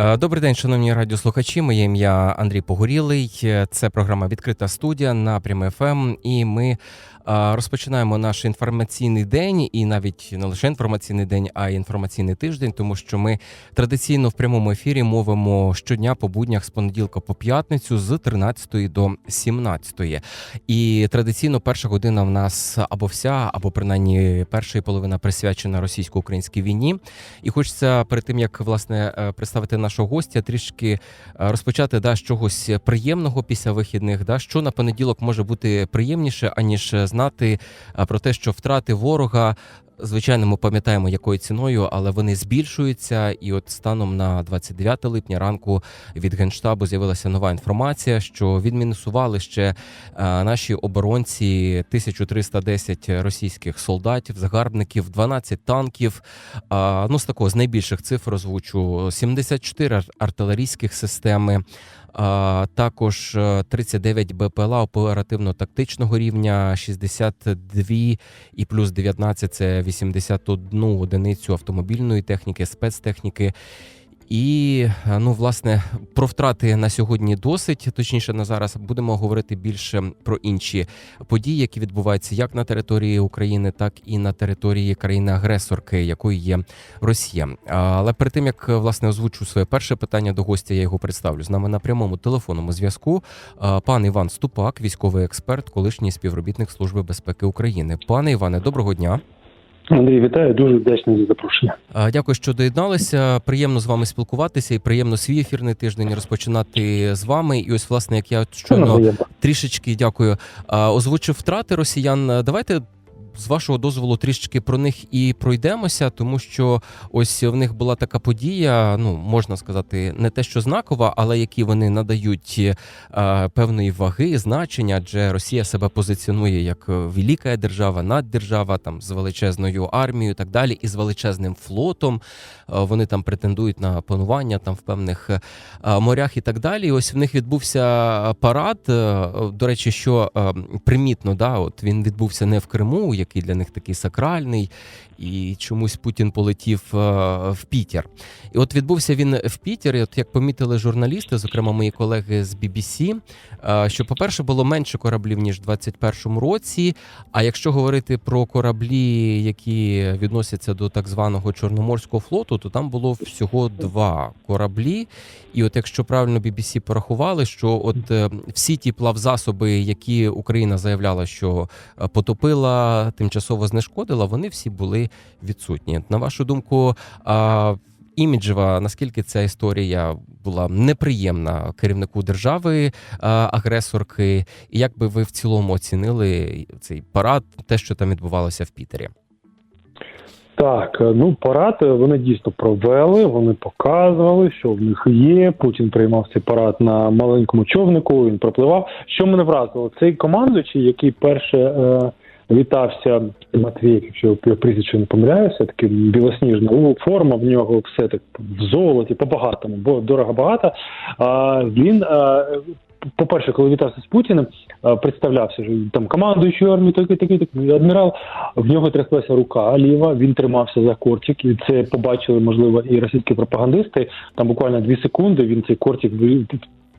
Е, Добрий день, шановні радіослухачі. Моє ім'я Андрій Погорілий. Е, Це програма Відкрита студія на прямий ФМ. І ми е, розпочинаємо наш інформаційний день, і навіть не лише інформаційний день, а й інформаційний тиждень, тому що ми традиційно в прямому ефірі мовимо щодня по буднях з понеділка по п'ятницю з 13 до 17. І традиційно перша година в нас або вся, або принаймні перша половина присвячена російсько-українській війні. І хочеться перед тим як власне представити нашого гостя, трішки е, розпочати да, з чогось приємного після вихідних. Да, що на понеділок може бути приємніше, аніж знати е, про те, що втрати ворога. Звичайно, ми пам'ятаємо, якою ціною, але вони збільшуються. І от станом на 29 липня ранку від генштабу з'явилася нова інформація, що відмінусували ще е, наші оборонці 1310 російських солдатів, загарбників, 12 танків. Ну, з такого з найбільших цифр озвучу 74 ар- артилерійських системи. Також е, 39 БПЛА оперативно-тактичного рівня, 62 і плюс 19 – це 81 одиницю автомобільної техніки, спецтехніки. І е, ну, власне, про втрати на сьогодні досить. Точніше, на зараз будемо говорити більше про інші події, які відбуваються як на території України, так і на території країни-агресорки, якою є Росія. Але перед тим як власне озвучу своє перше питання до гостя, я його представлю. З нами на прямому телефонному зв'язку пан Іван Ступак, військовий експерт, колишній співробітник Служби безпеки України. Пане Іване, доброго дня. Андрій, вітаю, дуже вдячний за запрошення. Дякую, що доєдналися. Приємно з вами спілкуватися і приємно свій ефірний тиждень розпочинати з вами. І ось, власне, як я щойно трішечки дякую. Озвучив втрати росіян. Давайте. З вашого дозволу трішечки про них і пройдемося, тому що ось в них була така подія, ну можна сказати, не те, що знакова, але які вони надають е, певної ваги, значення, адже Росія себе позиціонує як е, велика держава, наддержава, там з величезною армією, так далі, і з величезним флотом. Е, Вони там претендують на панування там в певних е, морях і так далі. І ось в них відбувся парад. До речі, що е, примітно, да, от він відбувся не в Криму, який для них такий сакральний, і чомусь Путін полетів е, в Пітер. І от відбувся він в Пітері. От як помітили журналісти, зокрема мої колеги з BBC, е, що, по-перше, було менше кораблів ніж в 21-му році. А якщо говорити про кораблі, які відносяться до так званого Чорноморського флоту, то там було всього два кораблі. І от якщо правильно BBC порахували, що от е, всі ті плавзасоби, які Україна заявляла, що потопила, тимчасово знешкодила, вони всі були відсутні. На вашу думку, а, іміджева, наскільки ця історія була неприємна керівнику держави агресорки, і як би ви в цілому оцінили цей парад, те, що там відбувалося в Пітері? Так, е, ну парад е, вони дійсно провели. Вони показували, що в них є. Путін приймав цей парад на маленькому човнику. Він пропливав. Що мене вразило? Цей командуючий, який перше е, вітався Матвій, якщо я прізвище не помиляюся, такий білосніжна форма в нього, все так в золоті, по багатому, бо дорого багато. А він. По-перше, коли вітався з Путіним, представлявся, що там командуючий армії, такий, такий, такий адмірал. В нього тряслася рука ліва, він тримався за кортик, і це побачили, можливо, і російські пропагандисти. Там буквально дві секунди він цей кортик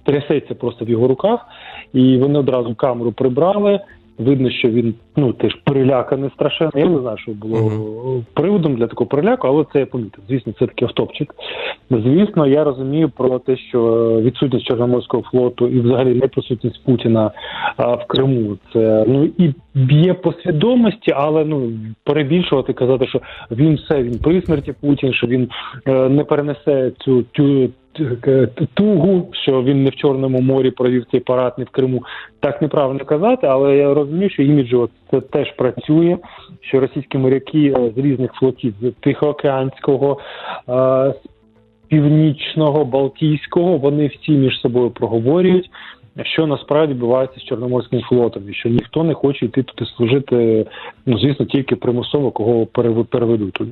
трясеться просто в його руках, і вони одразу камеру прибрали. Видно, що він ну теж переляканий страшенно. Я не знаю, що було Мгм. приводом для такого переляку, але це я помітив. Звісно, це такий автопчик. Звісно, я розумію про те, що відсутність Чорноморського флоту і взагалі неприсутність Путіна а, в Криму. Це ну і б'є по свідомості, але ну перебільшувати, казати, що він все він при смерті Путін, що він е, не перенесе цю тю. Т- Тугу, що він не в Чорному морі провів цей парад, не в Криму, так неправильно казати, але я розумію, що іміджово це теж працює, що російські моряки е, з різних флотів з Тихоокеанського, е, Північного, Балтійського, вони всі між собою проговорюють, що насправді відбувається з Чорноморським флотом, і що ніхто не хоче йти туди служити, ну звісно, тільки примусово, кого переведуть туди.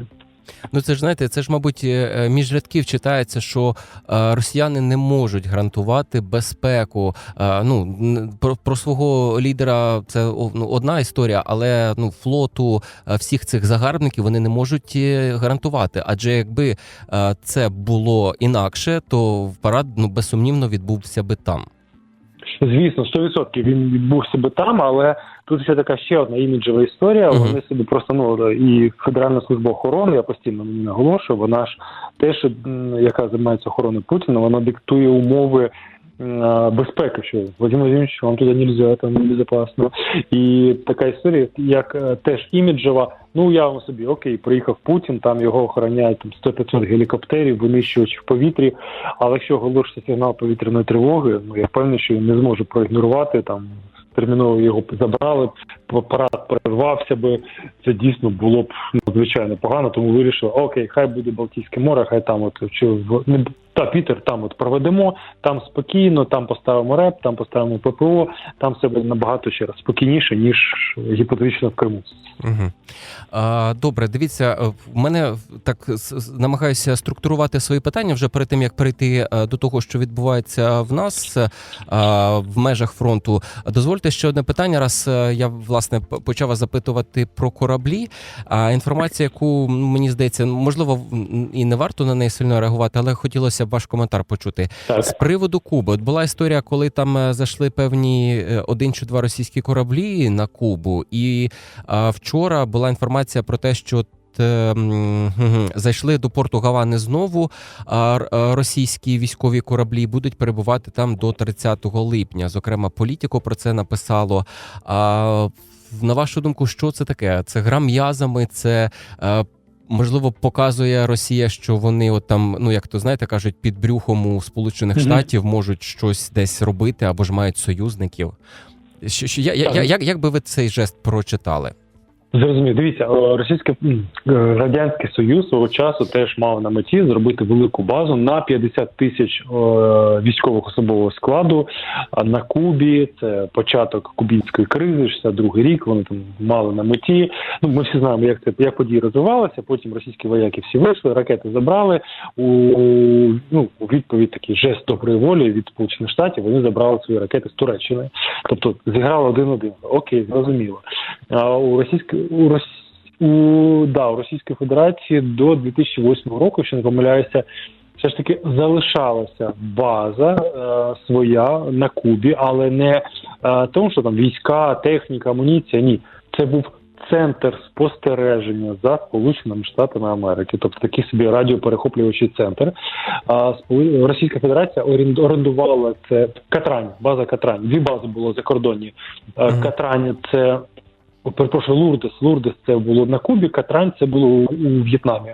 Ну це ж знаєте, це ж, мабуть, е, е, між рядків читається, що е, росіяни не можуть гарантувати безпеку. Ну про, про свого лідера це ну, одна історія, але ну флоту всіх цих загарбників вони не можуть гарантувати. Адже якби це було інакше, то парад ну безсумнівно відбувся би там. Звісно, 100% він відбувся би там, але тут ще така ще одна іміджева історія. Вони собі просто ну і Федеральна служба охорони, я постійно мені наголошую, вона ж теж, яка займається охороною Путіна, вона диктує умови. Безпеки, що Владимир Владимирович, вам туди нельзя, там небезпечно. І така історія, як е, теж іміджева. Ну уявимо собі, окей, приїхав Путін, там його охороняють там 100-500 гелікоптерів, винищувач в повітрі. Але якщо оголошується сигнал повітряної тривоги, ну я впевнений, що він не зможе проігнорувати там. Терміново його забрали, парад перервався би. Це дійсно було б надзвичайно погано. Тому вирішили, окей, хай буде Балтійське море, хай там от чи в не та Пітер, там от проведемо, там спокійно, там поставимо РЕП, там поставимо ППО, там все буде набагато ще раз спокійніше ніж гіпотетично в Криму. Угу. А, добре, дивіться, е, в мене так намагаюся структурувати свої питання вже перед тим, як перейти е, до того, що відбувається в нас е, а, в межах фронту. Дозвольте ще одне питання. Раз я власне почав вас запитувати про кораблі. А інформація, яку мені здається, можливо, і не варто на неї сильно реагувати, але хотілося ваш коментар почути. Так. З приводу Куби, от була історія, коли там е, зайшли певні е, один чи два російські кораблі на Кубу, і вчора була інформація про те, що. т- м, гм, Зайшли до порту Гавани знову. А е, російські військові кораблі будуть перебувати там до 30 липня. Зокрема, політико про це написало. А на вашу думку, що це таке? Це гра м'язами, це можливо показує Росія, що вони от там, ну як то знаєте, кажуть, під брюхом у Сполучених Мгм. Штатів можуть щось десь робити або ж мають союзників. Що, що, я, я, я, як, як би ви цей жест прочитали? Зрозумів, дивіться, е, російський е, радянський союз свого часу теж мав на меті зробити велику базу на 50 тисяч е, військових особового складу на Кубі. Це початок кубінської кризи, 62-й рік. Вони там мали на меті. Ну ми всі знаємо, як це як події розвивалися. Потім російські вояки всі вийшли, ракети забрали. У ну у відповідь такий жест доброї волі від Сполучених Штатів. Вони забрали свої ракети з Туреччини. Тобто зіграли один-один. Окей, зрозуміло. А у російської у Рос... у, да, у Російської Федерації до 2008 року, якщо не помиляюся, все ж таки залишалася база е, своя на Кубі, але не е, тому, що там війська, техніка, амуніція. Ні, це був центр спостереження за Сполученими Штатами Америки, тобто такий собі радіоперехоплювачий центр. А Російська Федерація орен- орендувала це Катрань, база Катрань. Дві бази було закордонні. Е, Катрань це перепрошую, Лурдес. Лурдес це було на Кубі, Катрань це було у, у В'єтнамі.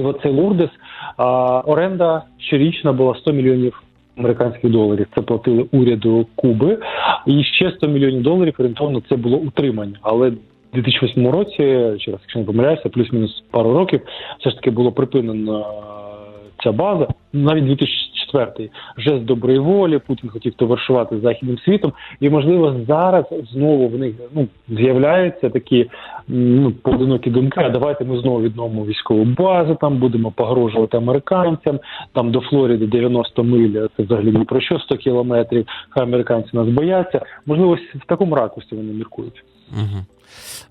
І оцей Лурдес, а, оренда щорічна була 100 мільйонів американських доларів. Це платили уряду Куби. І ще 100 мільйонів доларів орієнтовно це було утримання. Але в 2008 році, ще раз, якщо не помиляюся, плюс-мінус пару років, все ж таки було припинено ця база. Навіть 2004 жест доброї волі, Путін хотів товаришувати з західним світом, і можливо зараз знову в них ну з'являються такі ну поодинокі думки. А давайте ми знову відновимо військову базу, там будемо погрожувати американцям. Там до Флориди 90 миль, це взагалі ні про що 100 кілометрів. Хай американці нас бояться. Можливо, в такому ракурсі вони міркують. Угу.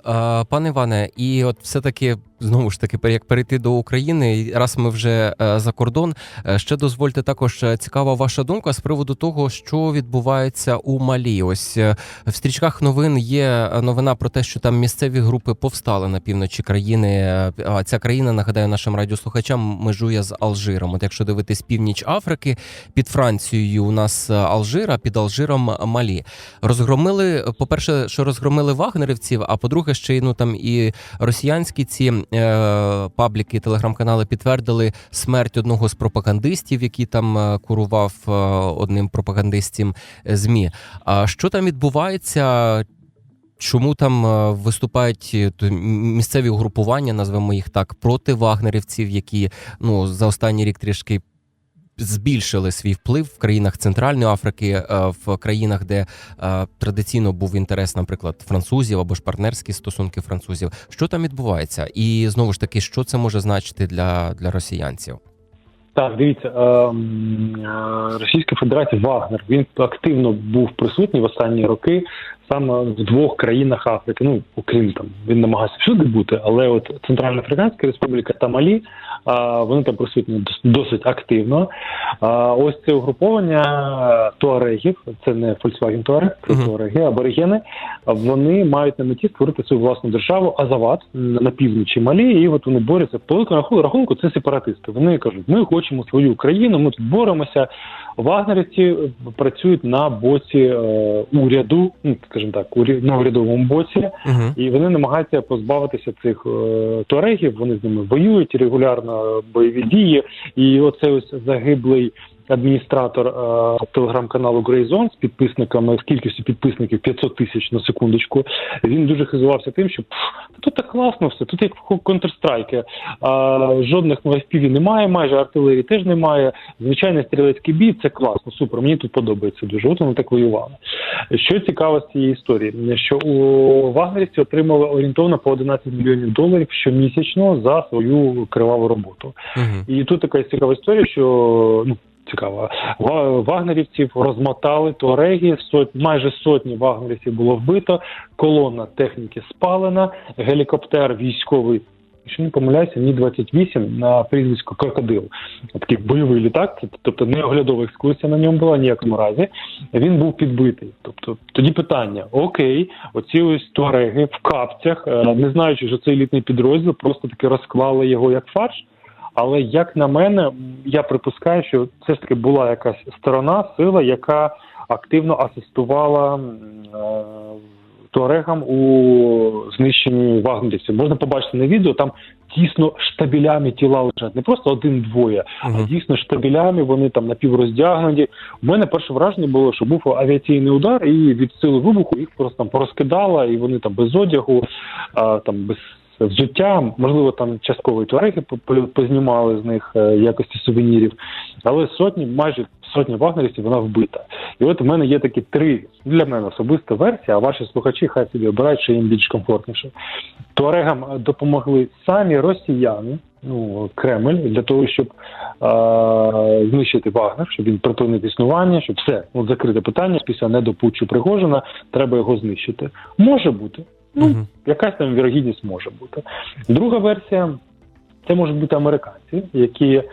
А, пане Іване, і от все-таки знову ж таки, як перейти до України, раз ми вже е, за кордон, е, ще дозвольте також е, цікава ваша думка з приводу того, що відбувається у Малі. Ось е, в стрічках новин є новина про те, що там місцеві групи повстали на півночі країни. Е, А ця країна, нагадаю нашим радіослухачам, межує з Алжиром. От якщо дивитись північ Африки, під Францією у нас е, Алжир, під Алжиром Малі. Розгромили, по-перше, що розгромили вагнерівців, а по-друге, ще ну там і росіянські ці е, пабліки, телеграм-канали підтвердили смерть одного з пропагандистів, який там е, курував е, одним пропагандистів ЗМІ. А що там відбувається? Чому там е, виступають е, місцеві угрупування, назвемо їх так, проти вагнерівців, які ну за останній рік трішки збільшили свій вплив в країнах Центральної Африки, е, в країнах, де е, традиційно був інтерес, наприклад, французів або ж партнерські стосунки французів. Що там відбувається? І знову ж таки, що це може значити для, для росіянців? Так, дивіться, ем, е, Російська Федерація Вагнер він активно був присутній в останні роки саме в двох країнах Африки. Ну окрім там він намагався всюди бути, але от Центральна Африканська Республіка та Малі, а, вони там присутні дос- досить активно. А ось це угруповання туарегів, це не Volkswagen Touareg, це Мгм. туареги, аборигени. Вони мають на меті створити свою власну державу Азават на півночі Малі, і от вони борються по великому рахунку-. Це сепаратисти. Вони кажуть, ми хочемо свою країну, ми тут боремося. Вагнерівці працюють на боці е, уряду, ну скажімо так, у на урядовому боці, Угу. і вони намагаються позбавитися цих е, туарегів. Вони з ними воюють регулярно бойові дії. І оцей ось загиблий адміністратор е, телеграм-каналу Zone з підписниками з кількістю підписників 500 тисяч на секундочку. Він дуже хизувався тим, що тут так класно все, тут як Counter-Strike. А, жодних FPV немає, майже артилерії теж немає. Звичайний стрілецький бій це класно, супер. Мені тут подобається дуже. От вони так воювали. Що цікаво з цієї історії, що у вагнерівці отримали орієнтовно по 11 мільйонів доларів щомісячно за свою криваву роботу. Угу. І тут така цікава історія, що ну. Цікаво. Вагнерівців розмотали туареги, сот, майже сотні вагнерівців було вбито, колона техніки спалена, гелікоптер військовий, якщо не помиляюся, Мі 28 на прізвисько Крокодил. Такий бойовий літак, тобто не оглядова екскурсія на ньому була ніякому разі. Він був підбитий. Тобто тоді питання: окей, оці ось туареги в капцях, е, не знаючи, що це елітний підрозділ, просто таки розклали його як фарш. Але як на мене, я припускаю, що все ж таки була якась сторона, сила, яка активно асистувала е, туарегам у знищенні вагнерівців. Можна побачити на відео, там тісно штабілями тіла лежать, не просто один-двоє, а дійсно штабілями, вони там напівроздягнуті. У мене перше враження було, що був авіаційний удар, і від сили вибуху їх просто там порозкидало, і вони там без одягу, а, там без взуття, можливо, там частково по- по- познімали з них е, якості сувенірів, але сотні, майже сотня вагнерівців вона вбита. І от у мене є такі три для мене особиста версія, а ваші слухачі хай собі обирають, що їм більш комфортніше. Туарегам допомогли самі росіяни, ну Кремль, для того, щоб е- знищити Вагнер, щоб він припинив існування, щоб все от закрите питання після недопутчу Пригожина, треба його знищити. Може бути. Ну, Мгм. якась там вірогідність може бути. Друга версія це можуть бути американці, які е,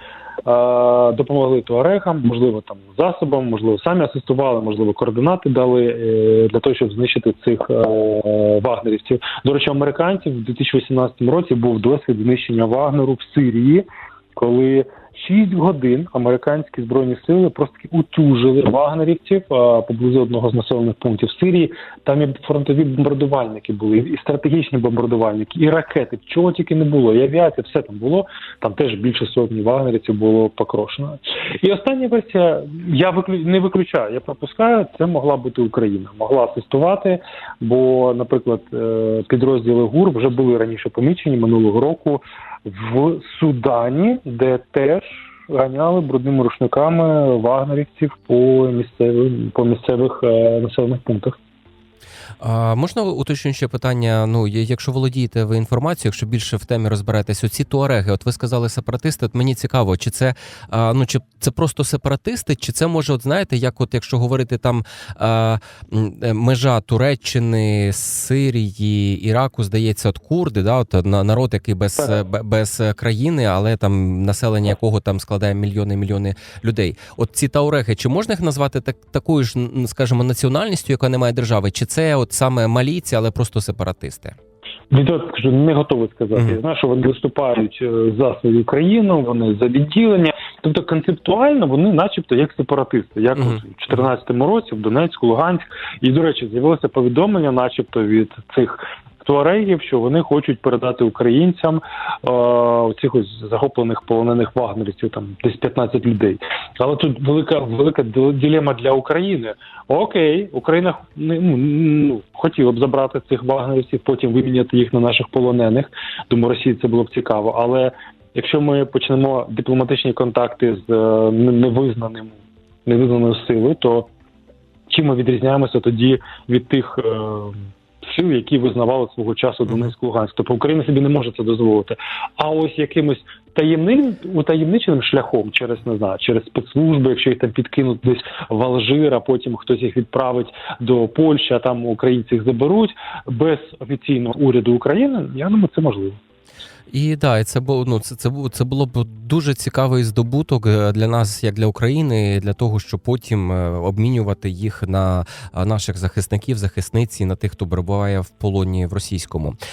допомогли туарегам, можливо, там засобам, можливо, самі асистували, можливо, координати дали е, для того, щоб знищити цих е, вагнерівців. До речі, американців в 2018 році був досвід знищення Вагнеру в Сирії, коли 6 годин американські збройні сили просто утюжили вагнерівців поблизу одного з населених пунктів Сирії. Там і фронтові бомбардувальники були, і стратегічні бомбардувальники, і ракети. Чого тільки не було, і авіація, все там було. Там теж більше сотні вагнерівців було покрошено. І остання версія, я виклю... не виключаю, я пропускаю, це могла бути Україна, могла асистувати, бо, наприклад, е, підрозділи ГУР вже були раніше помічені минулого року в Судані, де теж ганяли брудними рушниками вагнерівців по місцевим по місцевих е, населених пунктах. А, можна уточнююче питання? Ну, якщо володієте ви інформацією, якщо більше в темі розбираєтесь, оці туареги, от ви сказали сепаратисти, от мені цікаво, чи це а, ну чи це просто сепаратисти, чи це може, от знаєте, як от якщо говорити там а, е, межа Туреччини, Сирії, Іраку, здається, от курди, да, от на- народ, який без, без країни, але там населення якого там складає мільйони мільйони людей. От ці тауреги, чи можна їх назвати так такою ж, скажімо, національністю, яка не має держави, чи це от саме малійці, але просто сепаратисти? Відверто не готовий сказати. Mm. Я знаю, що вони виступають е, за свою країну, вони за відділення. Тобто концептуально вони, начебто, як сепаратисти, як Мгм. от у 2014 році в Донецьку, Луганськ. І, до речі, з'явилося повідомлення, начебто, від цих. Туарегів, що вони хочуть передати українцям е, цих ось захоплених полонених вагнерівців, там десь 15 людей. Але тут велика велика дилема для України. Окей, Україна ну, ну, хотіла б забрати цих вагнерівців, потім виміняти їх на наших полонених. Думаю, Росії це було б цікаво. Але якщо ми почнемо дипломатичні контакти з е, невизнаним невизнаною силою, то чим ми відрізняємося тоді від тих е, сил, які визнавали свого часу Донецьк Луганськ? Тобто Україна собі не може це дозволити. А ось якимось таємним утаємниченим шляхом через не знаю, через спецслужби, якщо їх там підкинуть десь в Алжир, а потім хтось їх відправить до Польщі, а там українці їх заберуть без офіційного уряду України. Я думаю, це можливо. І да, це було ну це, це це було б дуже цікавий здобуток е, для нас, як для України, для того, щоб потім е, обмінювати їх на е, наших захисників, захисниці, на тих, хто перебуває в полоні в російському.